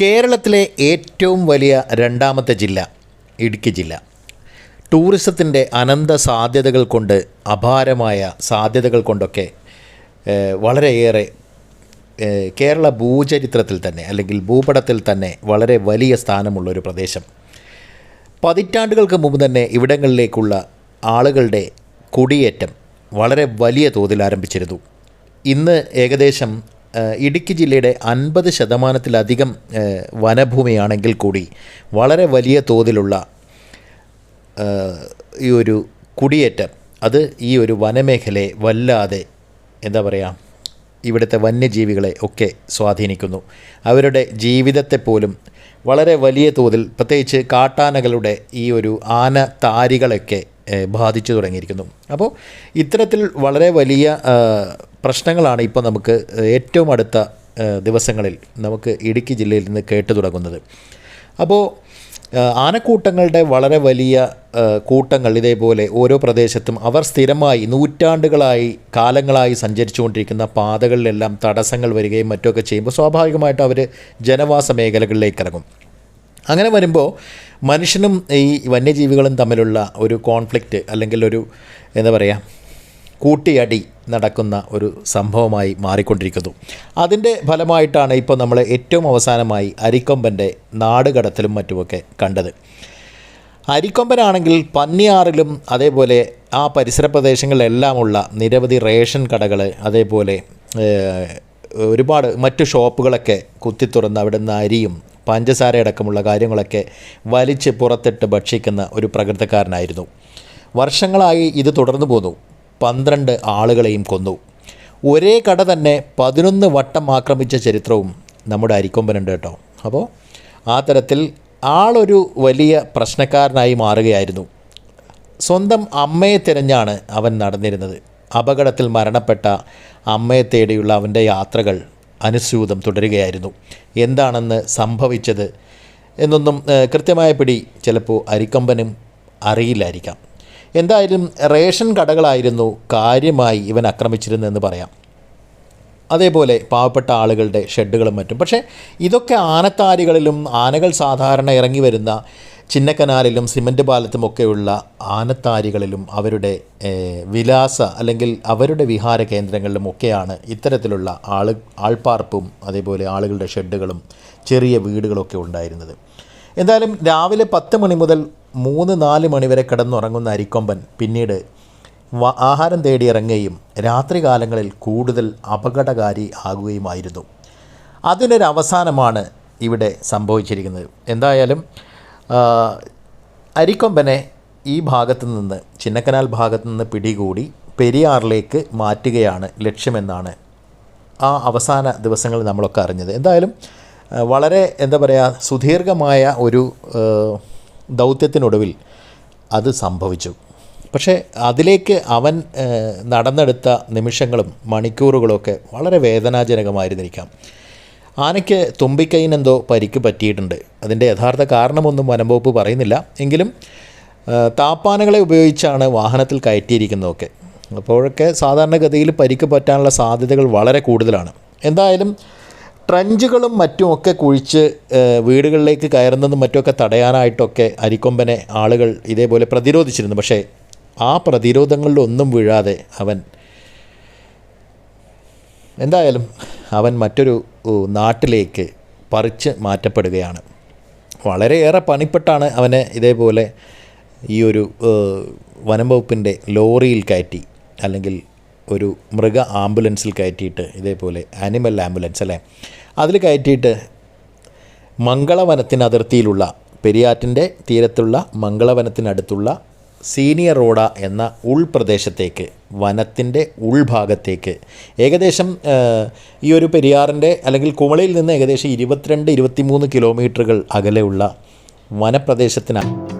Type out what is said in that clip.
കേരളത്തിലെ ഏറ്റവും വലിയ രണ്ടാമത്തെ ജില്ല ഇടുക്കി ജില്ല. ടൂറിസത്തിന്റെ അനന്ത സാധ്യതകൾ കൊണ്ട് അപാരമായ സാധ്യതകൾ കൊണ്ടൊക്കെ വളരെയേറെ കേരള ഭൂചരിത്രത്തിൽ തന്നെ അല്ലെങ്കിൽ ഭൂപടത്തിൽ തന്നെ വളരെ വലിയ സ്ഥാനമുള്ളൊരു പ്രദേശം. പതിറ്റാണ്ടുകൾക്ക് മുമ്പ് തന്നെ ഇവിടങ്ങളിലേക്കുള്ള ആളുകളുടെ കുടിയേറ്റം വളരെ വലിയ തോതിൽ ആരംഭിച്ചിരുന്നു. ഇന്ന് ഏകദേശം ഇടുക്കി ജില്ലയുടെ അൻപത് ശതമാനത്തിലധികം വനഭൂമിയാണെങ്കിൽ കൂടി വളരെ വലിയ തോതിലുള്ള ഈ ഒരു കുടിയേറ്റം അത് ഈ ഒരു വനമേഖലയെ വല്ലാതെ എന്താ പറയുക ഇവിടുത്തെ വന്യജീവികളെ ഒക്കെ സ്വാധീനിക്കുന്നു. അവരുടെ ജീവിതത്തെ പോലും വളരെ വലിയ തോതിൽ പ്രത്യേകിച്ച് കാട്ടാനകളുടെ ഈ ഒരു ആന താരികളൊക്കെ ബാധിച്ചു തുടങ്ങിയിരിക്കുന്നു. അപ്പോൾ ഇത്തരത്തിൽ വളരെ വലിയ പ്രശ്നങ്ങളാണ് ഇപ്പോൾ നമുക്ക് ഏറ്റവും അടുത്ത ദിവസങ്ങളിൽ നമുക്ക് ഇടുക്കി ജില്ലയിൽ നിന്ന് കേട്ടു തുടങ്ങുന്നത്. അപ്പോൾ ആനക്കൂട്ടങ്ങളുടെ വളരെ വലിയ കൂട്ടങ്ങൾ ഇതേപോലെ ഓരോ പ്രദേശത്തും അവർ സ്ഥിരമായി നൂറ്റാണ്ടുകളായി കാലങ്ങളായി സഞ്ചരിച്ചുകൊണ്ടിരിക്കുന്ന പാതകളിലെല്ലാം തടസ്സങ്ങൾ വരികയും മറ്റുമൊക്കെ ചെയ്യുമ്പോൾ സ്വാഭാവികമായിട്ടും അവർ ജനവാസ മേഖലകളിലേക്ക് ഇറങ്ങും. അങ്ങനെ വരുമ്പോൾ മനുഷ്യനും ഈ വന്യജീവികളും തമ്മിലുള്ള ഒരു കോൺഫ്ലിക്റ്റ് അല്ലെങ്കിൽ ഒരു എന്താ പറയുക കൂട്ടിയടി നടക്കുന്ന ഒരു സംഭവമായി മാറിക്കൊണ്ടിരിക്കുന്നു. അതിന്റെ ഫലമായിട്ടാണ് ഇപ്പോൾ നമ്മൾ ഏറ്റവും അവസാനമായി അരിക്കൊമ്പന്റെ നാടുകടത്തലും മറ്റുമൊക്കെ കണ്ടത്. അരിക്കൊമ്പനാണെങ്കിൽ പന്നിയാറിലും അതേപോലെ ആ പരിസര പ്രദേശങ്ങളിലെല്ലാമുള്ള നിരവധി റേഷൻ കടകൾ അതേപോലെ ഒരുപാട് മറ്റു ഷോപ്പുകളൊക്കെ കുത്തി തുറന്ന് അവിടെ അരിയും പഞ്ചസാര അടക്കമുള്ള കാര്യങ്ങളൊക്കെ വലിച്ച് പുറത്തിട്ട് ഭക്ഷിക്കുന്ന ഒരു പ്രകൃതക്കാരനായിരുന്നു. വർഷങ്ങളായി ഇത് തുടർന്നു പോന്നു. പന്ത്രണ്ട് ആളുകളെയും കൊന്നു. ഒരേ കട തന്നെ പതിനൊന്ന് വട്ടം ആക്രമിച്ച ചരിത്രവും നമ്മുടെ അരിക്കൊമ്പനുണ്ട് കേട്ടോ. അപ്പോൾ ആ തരത്തിൽ ആളൊരു വലിയ പ്രശ്നക്കാരനായി മാറുകയായിരുന്നു. സ്വന്തം അമ്മയെ തിരഞ്ഞാണ് അവൻ നടന്നിരുന്നത്. അപകടത്തിൽ മരണപ്പെട്ട അമ്മയെ തേടിയുള്ള അവന്റെ യാത്രകൾ അനുസ്യൂതം തുടരുകയായിരുന്നു. എന്താണെന്ന് സംഭവിച്ചത് എന്നൊന്നും കൃത്യമായ പിടി ചിലപ്പോൾ അരിക്കമ്പനും അറിയില്ലായിരിക്കാം. എന്തായാലും റേഷൻ കടകളായിരുന്നു കാര്യമായി ഇവൻ ആക്രമിച്ചിരുന്നതെന്ന് പറയാം. അതേപോലെ പാവപ്പെട്ട ആളുകളുടെ ഷെഡുകളും മറ്റും. പക്ഷേ ഇതൊക്കെ ആനത്താരികളിലും ആനകൾ സാധാരണ ഇറങ്ങി വരുന്ന ചിന്നക്കനാലിലും സിമന്റ് പാലത്തുമൊക്കെയുള്ള ആനത്താരികളിലും അവരുടെ വിലാസ അല്ലെങ്കിൽ അവരുടെ വിഹാര കേന്ദ്രങ്ങളിലും ഒക്കെയാണ് ഇത്തരത്തിലുള്ള ആൾ ആൾപ്പാർപ്പും അതേപോലെ ആളുകളുടെ ഷെഡുകളും ചെറിയ വീടുകളൊക്കെ ഉണ്ടായിരുന്നത്. എന്തായാലും രാവിലെ പത്ത് മണി മുതൽ മൂന്ന് നാല് മണി വരെ കിടന്നുറങ്ങുന്ന അരിക്കൊമ്പൻ പിന്നീട് ആഹാരം തേടി ഇറങ്ങുകയും രാത്രികാലങ്ങളിൽ കൂടുതൽ അപകടകാരി ആകുകയുമായിരുന്നു. അതിനൊരവസാനമാണ് ഇവിടെ സംഭവിച്ചിരിക്കുന്നത്. എന്തായാലും അരിക്കൊമ്പനെ ഈ ഭാഗത്തു നിന്ന് ചിന്നക്കനാൽ ഭാഗത്തു നിന്ന് പിടികൂടി പെരിയാറിലേക്ക് മാറ്റുകയാണ് ലക്ഷ്യമെന്നാണ് ആ അവസാന ദിവസങ്ങളിൽ നമ്മളൊക്കെ അറിഞ്ഞത്. എന്തായാലും വളരെ എന്താ പറയുക സുദീർഘമായ ഒരു ദൗത്യത്തിനൊടുവിൽ അത് സംഭവിച്ചു. പക്ഷേ അതിലേക്ക് അവൻ നടന്നെടുത്ത നിമിഷങ്ങളും മണിക്കൂറുകളൊക്കെ വളരെ വേദനാജനകമായിരുന്നിരിക്കാം. ആനയ്ക്ക് തുമ്പിക്കൈനെന്തോ പരിക്ക് പറ്റിയിട്ടുണ്ട്. അതിന്റെ യഥാർത്ഥ കാരണമൊന്നും വനംവകുപ്പ് പറയുന്നില്ല. എങ്കിലും താപ്പാനകളെ ഉപയോഗിച്ചാണ് വാഹനത്തിൽ കയറ്റിയിരിക്കുന്നതൊക്കെ. അപ്പോഴൊക്കെ സാധാരണഗതിയിൽ പരിക്ക് പറ്റാനുള്ള സാധ്യതകൾ വളരെ കൂടുതലാണ്. എന്തായാലും ട്രഞ്ചുകളും മറ്റുമൊക്കെ കുഴിച്ച് വീടുകളിലേക്ക് കയറുന്നതും മറ്റുമൊക്കെ തടയാനായിട്ടൊക്കെ അരിക്കൊമ്പനെ ആളുകൾ ഇതേപോലെ പ്രതിരോധിച്ചിരുന്നു. പക്ഷേ ആ പ്രതിരോധങ്ങളിലൊന്നും വീഴാതെ അവൻ എന്തായാലും അവൻ മറ്റൊരു നാട്ടിലേക്ക് പറിച്ച് മാറ്റപ്പെടുകയാണ്. വളരെയേറെ പണിപ്പെട്ടാണ് അവനെ ഇതേപോലെ ഈ ഒരു വനംവകുപ്പിന്റെ വനം വകുപ്പിന്റെ ലോറിയിൽ കയറ്റി അല്ലെങ്കിൽ ഒരു മൃഗ ആംബുലൻസിൽ കയറ്റിയിട്ട് ഇതേപോലെ ആനിമൽ ആംബുലൻസ് അല്ലേ? അതിൽ കയറ്റിയിട്ട് മംഗളവനത്തിന് അതിർത്തിയിലുള്ള പെരിയാറ്റിന്റെ തീരത്തുള്ള മംഗളവനത്തിനടുത്തുള്ള സീനിയർ റോഡ എന്ന ഉൾപ്രദേശത്തേക്ക് വനത്തിന്റെ ഉൾഭാഗത്തേക്ക്. ഏകദേശം ഈ ഒരു പെരിയാറിന്റെ അല്ലെങ്കിൽ കുമളിയിൽ നിന്ന് ഏകദേശം ഇരുപത്തിരണ്ട് ഇരുപത്തിമൂന്ന് കിലോമീറ്ററുകൾ അകലെയുള്ള വനപ്രദേശത്തിന്